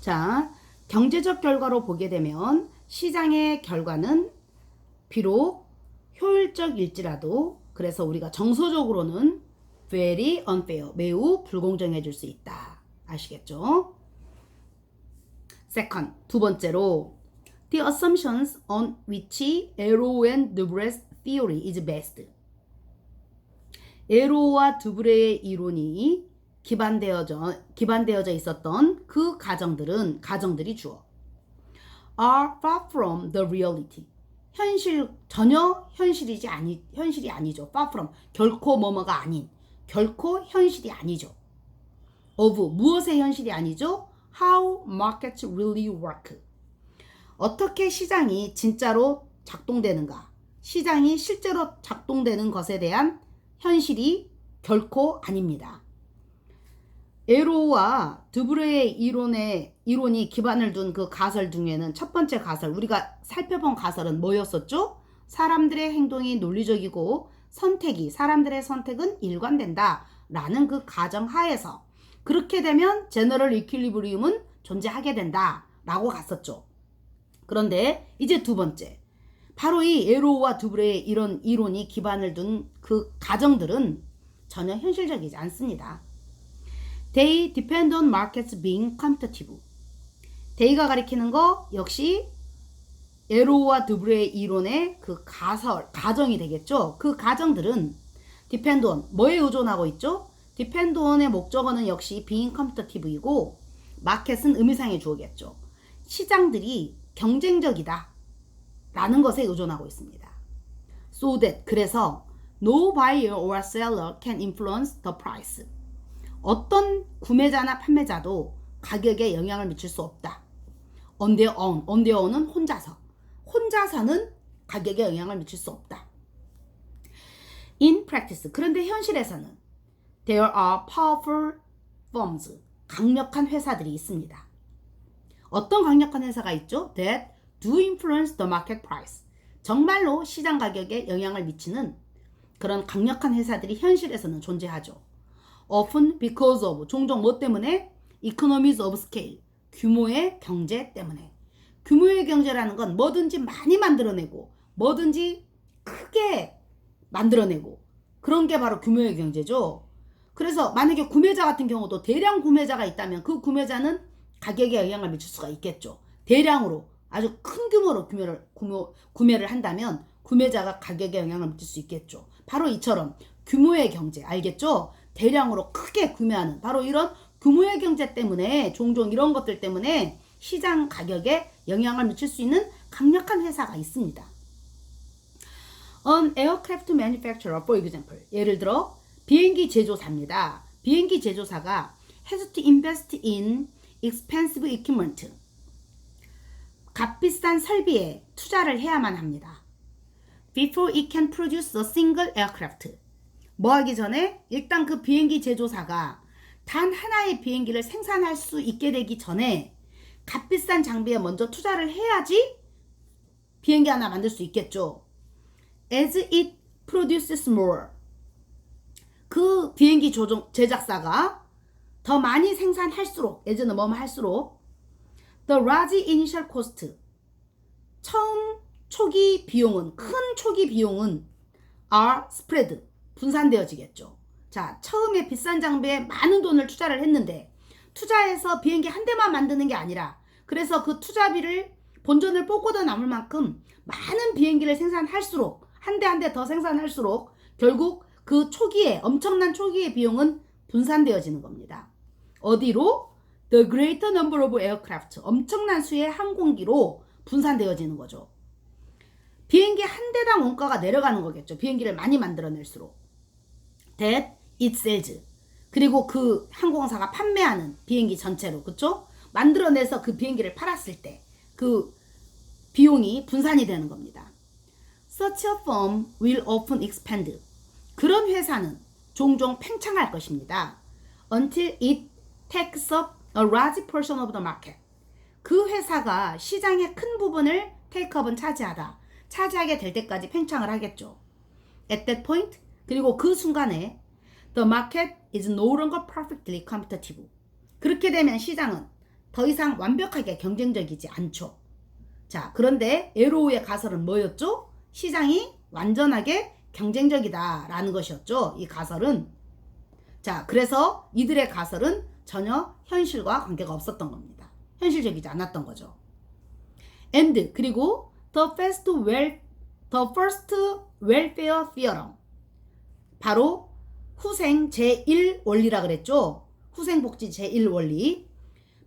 자, 경제적 결과로 보게 되면 시장의 결과는 비록 효율적일지라도 그래서 우리가 정서적으로는 very unfair, 매우 불공정해질 수 있다. 아시겠죠? Second, 두 번째로 the assumptions on which Arrow and Dubre's theory is based. 에로와 두브레의 이론이 기반되어져 기반되어져 있었던 그 가정들은 가정들이 주어 are far from the reality. 현실 전혀 현실이지 아니 현실이 아니죠. far from 결코 뭐뭐가 아닌 결코 현실이 아니죠. of 무엇의 현실이 아니죠? how markets really work. 어떻게 시장이 진짜로 작동되는가? 시장이 실제로 작동되는 것에 대한 현실이 결코 아닙니다. 에로와 드브레의 이론의 이론이 기반을 둔 그 가설 중에는 첫 번째 가설 우리가 살펴본 가설은 뭐였었죠? 사람들의 행동이 논리적이고 선택이 사람들의 선택은 일관된다 라는 그 가정 하에서 그렇게 되면 제너럴 이퀄리브리움은 존재하게 된다 라고 갔었죠. 그런데 이제 두 번째 바로 이 에로와 두브레의 이런 이론이 기반을 둔 그 가정들은 전혀 현실적이지 않습니다. They depend on markets being competitive. 데이가 가리키는 거 역시 에로와 드브레의 이론의 그 가설, 가정이 되겠죠. 그 가정들은 depend on 뭐에 의존하고 있죠? depend on의 목적어는 역시 being competitive이고 마켓은 의미상의 주어겠죠. 시장들이 경쟁적이다 라는 것에 의존하고 있습니다. So that 그래서 no buyer or seller can influence the price. 어떤 구매자나 판매자도 가격에 영향을 미칠 수 없다. on their own, on their own은 혼자서. 혼자서는 가격에 영향을 미칠 수 없다. In practice, 그런데 현실에서는 there are powerful firms, 강력한 회사들이 있습니다. 어떤 강력한 회사가 있죠? That do influence the market price. 정말로 시장 가격에 영향을 미치는 그런 강력한 회사들이 현실에서는 존재하죠. Often because of 종종 뭐 때문에 economies of scale 규모의 경제 때문에 규모의 경제라는 건 뭐든지 많이 만들어내고 뭐든지 크게 만들어내고 그런 게 바로 규모의 경제죠. 그래서 만약에 구매자 같은 경우도 대량 구매자가 있다면 그 구매자는 가격에 영향을 미칠 수가 있겠죠. 대량으로 아주 큰 규모로 구매를 구매, 구매를 한다면 구매자가 가격에 영향을 미칠 수 있겠죠. 바로 이처럼 규모의 경제 알겠죠? 대량으로 크게 구매하는 바로 이런 규모의 경제 때문에 종종 이런 것들 때문에 시장 가격에 영향을 미칠 수 있는 강력한 회사가 있습니다. An aircraft manufacturer, for example. 예를 들어 비행기 제조사입니다. 비행기 제조사가 has to invest in expensive equipment. 값비싼 설비에 투자를 해야만 합니다. Before it can produce a single aircraft. 뭐 하기 전에 일단 그 비행기 제조사가 단 하나의 비행기를 생산할 수 있게 되기 전에 값비싼 장비에 먼저 투자를 해야지 비행기 하나 만들 수 있겠죠. As it produces more. 그 비행기 조종 제작사가 더 많이 생산할수록 예전에 뭐뭐 할수록 the large initial cost 처음 초기 비용은 큰 초기 비용은 are spread 분산되어지겠죠. 자, 처음에 비싼 장비에 많은 돈을 투자를 했는데 투자해서 비행기 한 대만 만드는 게 아니라 그래서 그 투자비를 본전을 뽑고도 남을 만큼 많은 비행기를 생산할수록 한 대 한 대 더 생산할수록 결국 그 초기에 엄청난 초기의 비용은 분산되어지는 겁니다. 어디로? The greater number of aircraft 엄청난 수의 항공기로 분산되어지는 거죠. 비행기 한 대당 원가가 내려가는 거겠죠. 비행기를 많이 만들어낼수록. That it sells. 그리고 그 항공사가 판매하는 비행기 전체로 그쵸? 만들어내서 그 비행기를 팔았을 때 그 비용이 분산이 되는 겁니다. Such a firm will often expand. 그런 회사는 종종 팽창할 것입니다. Until it takes up a large portion of the market. 그 회사가 시장의 큰 부분을 테이크업은 차지하다. 차지하게 될 때까지 팽창을 하겠죠. At that point, 그리고 그 순간에 the market is no longer perfectly competitive. 그렇게 되면 시장은 더 이상 완벽하게 경쟁적이지 않죠. 자, 그런데 에로우의 가설은 뭐였죠? 시장이 완전하게 경쟁적이다라는 것이었죠. 이 가설은. 자, 그래서 이들의 가설은 전혀 현실과 관계가 없었던 겁니다. 현실적이지 않았던 거죠. and 그리고 the first well the first welfare theorem 바로 후생 제1 원리라 그랬죠. 후생 복지 제1 원리.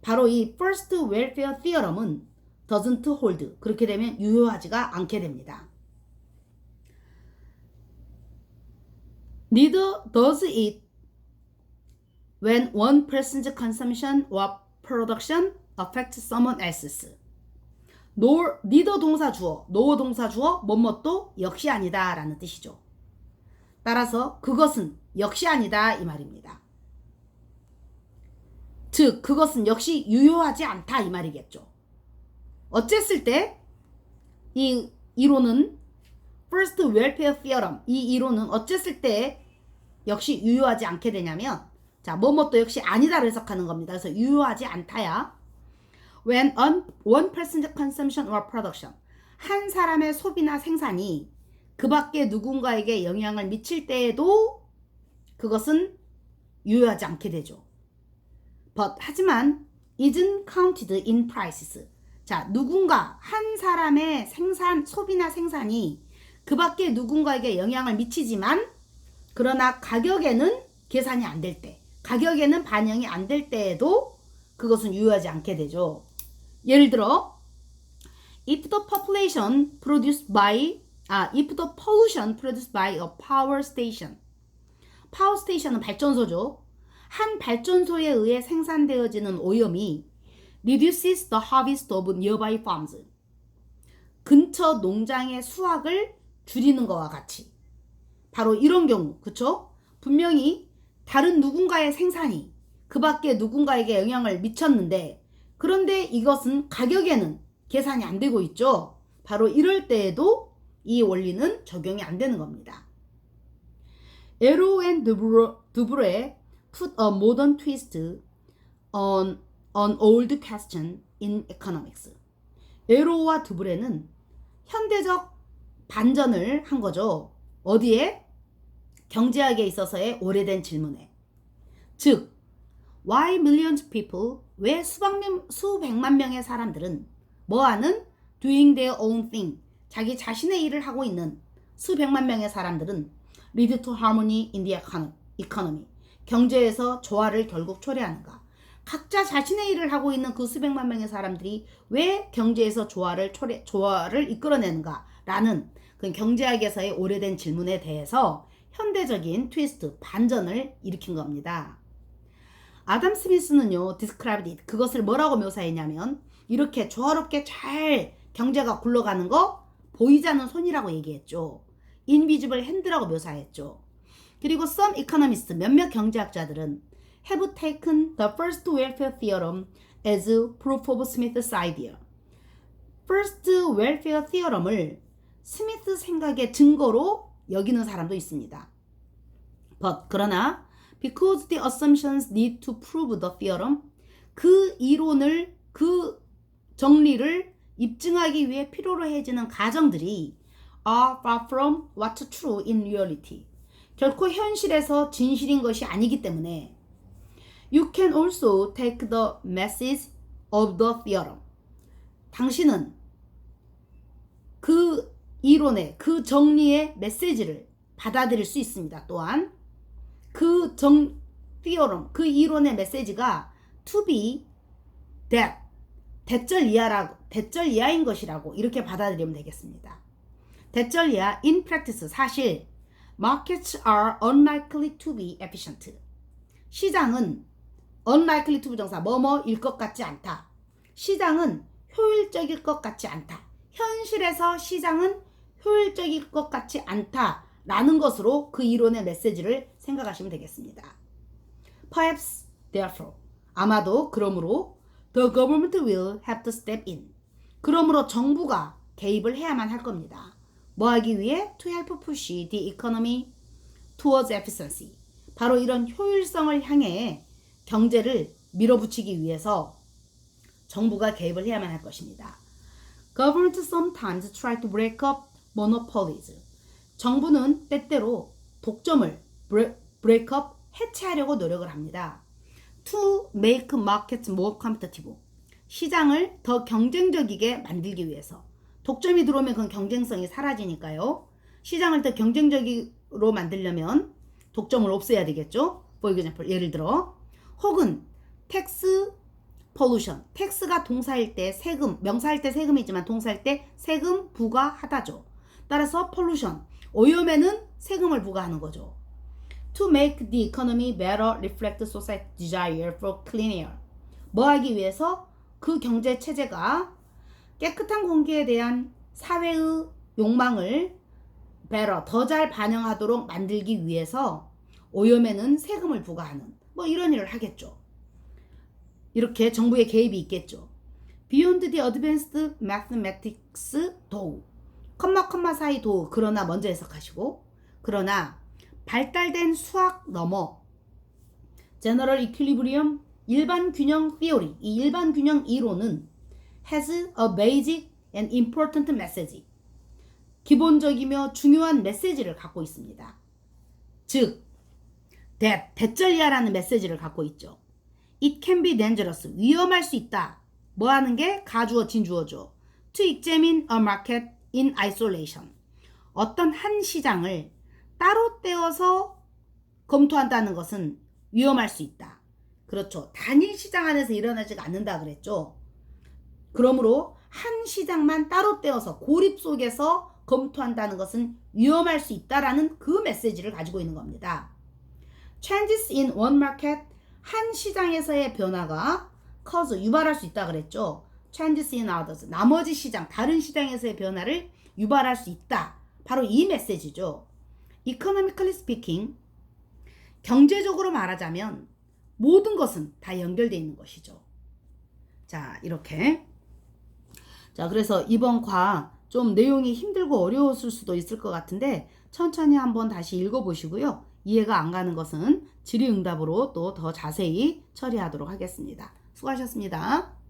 바로 이 first welfare theorem은 doesn't hold. 그렇게 되면 유효하지가 않게 됩니다. Neither does it when one person's consumption or production affects someone else's. nor neither 동사 주어, nor 동사 주어, 뭐뭐도 역시 아니다 라는 뜻이죠. 따라서 그것은 역시 아니다 이 말입니다. 즉 그것은 역시 유효하지 않다 이 말이겠죠. 어쨌을 때 이 이론은 first welfare theorem 이 이론은 어쨌을 때 역시 유효하지 않게 되냐면 자 뭐뭐도 역시 아니다를 해석하는 겁니다. 그래서 유효하지 않다야. When one, one person's consumption or production 한 사람의 소비나 생산이 그 밖에 누군가에게 영향을 미칠 때에도 그것은 유효하지 않게 되죠. But 하지만 isn't counted in prices. 자, 누군가 한 사람의 생산 소비나 생산이 그 밖에 누군가에게 영향을 미치지만 그러나 가격에는 계산이 안 될 때, 가격에는 반영이 안 될 때에도 그것은 유효하지 않게 되죠. 예를 들어 if the population produced by 아 if the pollution produced by a power station 파워 스테이션은 발전소죠. 한 발전소에 의해 생산되어지는 오염이 reduces the harvest of nearby farms. 근처 농장의 수확을 줄이는 것과 같이. 바로 이런 경우, 그쵸? 분명히 다른 누군가의 생산이 그 밖에 누군가에게 영향을 미쳤는데, 그런데 이것은 가격에는 계산이 안 되고 있죠? 바로 이럴 때에도 이 원리는 적용이 안 되는 겁니다. 에로 앤 두브레 put a modern twist on an old question in economics. 에로와 두브레는 현대적 반전을 한 거죠. 어디에? 경제학에 있어서의 오래된 질문에. 즉, why millions people, 왜 수백 명, 수백만 명의 사람들은 뭐하는? doing their own thing, 자기 자신의 일을 하고 있는 수백만 명의 사람들은 to harmony in the economy, 경제에서 조화를 결국 초래하는가? 각자 자신의 일을 하고 있는 그 수백만 명의 사람들이 왜 경제에서 조화를 초래, 조화를 이끌어내는가라는 그 경제학에서의 오래된 질문에 대해서 현대적인 트위스트 반전을 일으킨 겁니다. 아담 스미스는요, it. 그것을 뭐라고 묘사했냐면 이렇게 조화롭게 잘 경제가 굴러가는 거 보이지 않는 손이라고 얘기했죠. invisible hand라고 묘사했죠. 그리고 some economists 몇몇 경제학자들은 have taken the first welfare theorem as proof of Smith's idea. first welfare theorem을 스미스 생각의 증거로 여기는 사람도 있습니다. But 그러나 because the assumptions need to prove the theorem 그 이론을 그 정리를 입증하기 위해 필요로 해지는 가정들이 are far from what's true in reality. 결코 현실에서 진실인 것이 아니기 때문에 You can also take the message of the theorem. 당신은 그 이론의 그 정리의 메시지를 받아들일 수 있습니다. 또한 그 정, theorem, 그 이론의 메시지가 to be that 대절 이하라고 대절 이하인 것이라고 이렇게 받아들이면 되겠습니다. 대절 이하 in practice 사실 markets are unlikely to be efficient. 시장은 unlikely to 부정사 뭐뭐일 것 같지 않다. 시장은 효율적일 것 같지 않다. 현실에서 시장은 효율적일 것 같지 않다 라는 것으로 그 이론의 메시지를 생각하시면 되겠습니다. Perhaps, therefore, 아마도 그러므로 the government will have to step in. 그러므로 정부가 개입을 해야만 할 겁니다. 뭐 하기 위해? To help push the economy towards efficiency. 바로 이런 효율성을 향해 경제를 밀어붙이기 위해서 정부가 개입을 해야만 할 것입니다. Governments sometimes try to break up monopolies. 정부는 때때로 독점을 break up 해체하려고 노력을 합니다. To make markets more competitive. 시장을 더 경쟁적이게 만들기 위해서. 독점이 들어오면 그건 경쟁성이 사라지니까요. 시장을 더 경쟁적으로 만들려면 독점을 없애야 되겠죠. For example, 예를 들어 혹은 텍스 폴루션. 텍스가 동사일 때 세금, 명사일 때 세금이지만 동사일 때 세금 부과하다죠. 따라서 폴루션, 오염에는 세금을 부과하는 거죠. To make the economy better reflect society desire for clean air. 뭐 하기 위해서 그 경제 체제가 깨끗한 공기에 대한 사회의 욕망을 better, 더 잘 반영하도록 만들기 위해서 오염에는 세금을 부과하는 뭐 이런 일을 하겠죠. 이렇게 정부의 개입이 있겠죠. Beyond the advanced mathematics 도우. 컴마 컴마 사이 도우. 그러나 먼저 해석하시고. 그러나 발달된 수학 넘어 General Equilibrium 일반 균형 theory. 이 일반 균형 이론은 has a basic and important message. 기본적이며 중요한 메시지를 갖고 있습니다. 즉, 대, 대절이야라는 메시지를 갖고 있죠. It can be dangerous. 위험할 수 있다. 뭐 하는 게 가주어 진주어죠. To examine a market in isolation. 어떤 한 시장을 따로 떼어서 검토한다는 것은 위험할 수 있다. 그렇죠. 단일 시장 안에서 일어나지 않는다 그랬죠. 그러므로 한 시장만 따로 떼어서 고립 속에서 검토한다는 것은 위험할 수 있다라는 그 메시지를 가지고 있는 겁니다. Changes in one market 한 시장에서의 변화가 cause 유발할 수 있다 그랬죠. Changes in others 나머지 시장 다른 시장에서의 변화를 유발할 수 있다. 바로 이 메시지죠. Economically speaking 경제적으로 말하자면 모든 것은 다 연결되어 있는 것이죠. 자, 이렇게. 자, 그래서 이번 과 좀 내용이 힘들고 어려웠을 수도 있을 것 같은데 천천히 한번 다시 읽어보시고요. 이해가 안 가는 것은 질의응답으로 또 더 자세히 처리하도록 하겠습니다. 수고하셨습니다.